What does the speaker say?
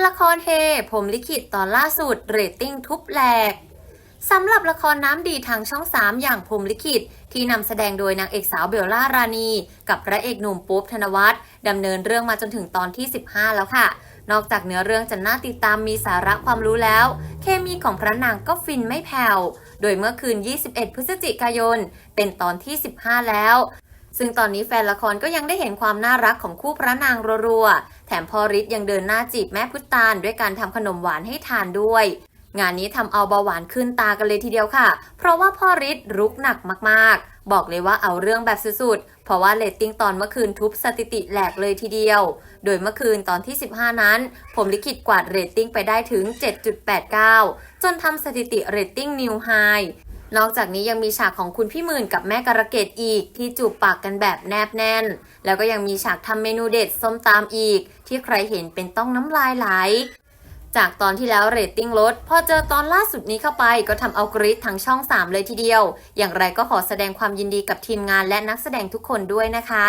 นละครเฮ ผมลิขิตตอนล่าสุดเรตติ้งทุบแหลกสำหรับละครน้ำดีทางช่อง 3 อย่างพรมลิขิต ที่นำแสดงโดยนางเอกสาวเบลล่ารานี กับพระเอกหนุ่มปุ๊บธนวัฒน์ดำเนินเรื่องมาจนถึงตอนที่ 15 แล้วค่ะ นอกจากเนื้อเรื่องจะน่าติดตามมีสาระความรู้แล้ว เคมีของพระนางก็ฟินไม่แผ่ว โดยเมื่อคืน 21 พฤศจิกายน เป็นตอนที่ 15 แล้วซึ่งตอนนี้แฟนละครก็ยังได้เห็นความน่ารักของคู่พระนางรัวๆ แถมพ่อฤทธิ์ยังเดินหน้าจีบแม่พุตตานด้วยการทำขนมหวานให้ทานด้วย งานนี้ทำเอาเบาหวานขึ้นตากันเลยทีเดียวค่ะ เพราะว่าพ่อฤทธิ์รุกหนักมากๆ บอกเลยว่าเอาเรื่องแบบสุดๆ เพราะว่าเรตติ้งตอนเมื่อคืนทุบสถิติแหลกเลยทีเดียว โดยเมื่อคืนตอนที่ 15 นั้น ผมลิขิตกวาดเรตติ้งไปได้ถึง 7.89 จนทำสถิติเรตติ้งนิวไฮ นอกจากนี้ยังมีฉากของคุณพี่หมื่นกับแม่กระเกดอีก ที่จูบปากกันแบบแนบแน่น แล้วก็ยังมีฉากทำเมนูเด็ดส้มตามอีก ที่ใครเห็นเป็นต้องน้ำลายไหลจากตอนที่แล้วเรตติ้งลด พอเจอตอนล่าสุดนี้เข้าไปก็ทำเอากรี๊ดทั้งช่อง 3 เลยทีเดียว อย่างไรก็ขอแสดงความยินดีกับทีมงานและนักแสดงทุกคนด้วยนะคะ